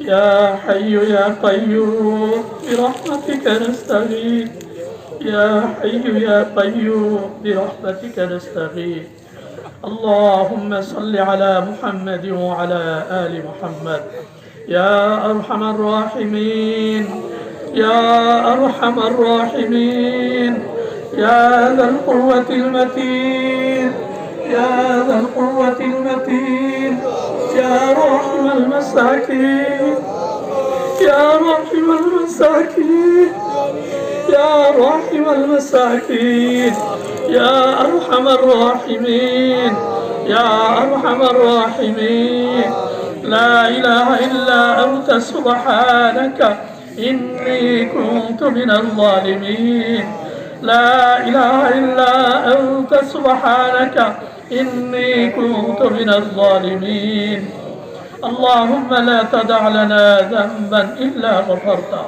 يا حي يا قيوم برحمتك نستغيث. يا حي يا قيوم برحمتك نستغيث. اللهم صل على محمد وعلى آل محمد. يا أرحم الراحمين يا أرحم الراحمين. يا ذا القوة المتين يا ذا القوة المتين. يا راحم المساكين. يا راحم المساكين. يا راحم المساكين. يا أرحم الراحمين. يا أرحم الراحمين. لا إله إلا أنت سبحانك. إني كنت من الظالمين. لا إله إلا أنت سبحانك. إني كنت من الظالمين. اللهم لا تدع لنا ذنبا إلا غفرته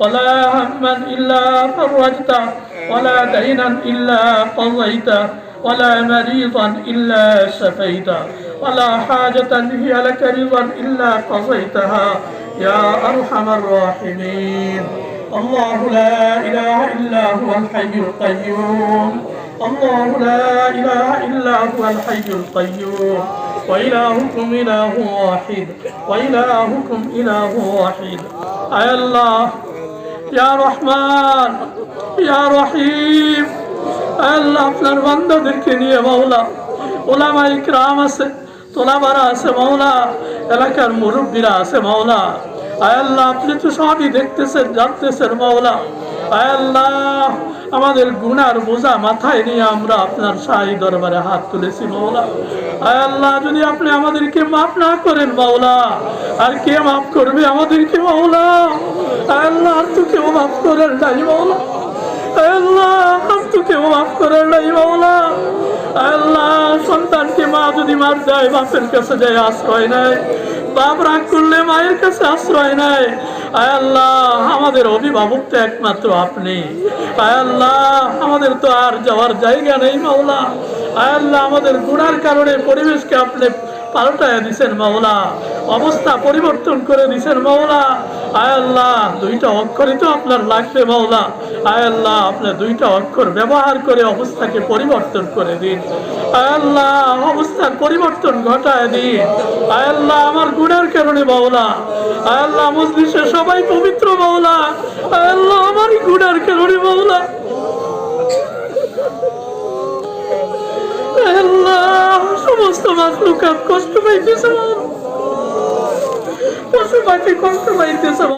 ولا هما إلا فرجته ولا دينا إلا قضيته ولا مريضا إلا شفيته ولا حاجة هي لك رضا إلا قضيتها يا أرحم الراحمين. الله لا إله إلا هو الحي القيوم. الله لا إله إلا هو الحي القيوم. وإلهكم إله واحد وإلهكم إله واحد أي الله يا رحمن يا رحيم আল্লাহ আপনার বান্দাদেরকে নিয়ে মাওলা ওলামা ইকরাম আছে তোলাবারা আছে মাওলা এলাকার মুরব্বীরা আছে মাওলা আয় আল্লাহ, আপনি তো সবই দেখতেছেন, জানতেছেন, মাওলা। আল্লাহ, আমাদের গুনার বোঝা মাথায় নিয়ে আমরা আপনার শাহী দরবারে হাত তুলেছি, মাওলা। আল্লাহ, যদি আপনি আমাদেরকে মাফ না করেন, মাওলা, আর কে মাফ করবে আমাদেরকে, মাওলা? আল্লাহ কেউ মাফ করেন নাই আল্লাহ, আর তো কেউ মাফ করেন নাই, মাওলা। আল্লাহ, সন্তানকে মা যদি মার যায় বাপের কাছে যায়, আশ্রয় নেয়। বাপ রাগ করলে মায়ের কাছে আশ্রয় নেয়। আয় আল্লাহ, আমাদের অভিভাবক তো একমাত্র আপনি। আয় আল্লাহ, আমাদের তো আর যাওয়ার জায়গা নেই মাওলা। আয় আল্লাহ, আমাদের গুণার কারণে পরিবেশকে আপনি পাল্টায় দিছেন মাওলা। অবস্থা পরিবর্তন করে দিছেন মাওলা। আয় আল্লাহ, দুইটা অক্ষরই তো আপনার লাগবে মাওলা। আল্লাহ, আপনি দুইটা অক্ষর ব্যবহার করে অবস্থাকে পরিবর্তন করে দিন। আয় আল্লাহ, অবস্থার পরিবর্তন ঘটায় দিন। আয় আল্লাহ, আমার গুণের কারণে মাওলা। আয় আল্লাহ, মজলিসে সবাই পবিত্র মাওলা। আয় আল্লাহ আমার গুণের কারণে বাউলা সমস্ত মাখলুকাত কষ্ট পাইতেছে। পশু পাখি কষ্ট পাইতেছে।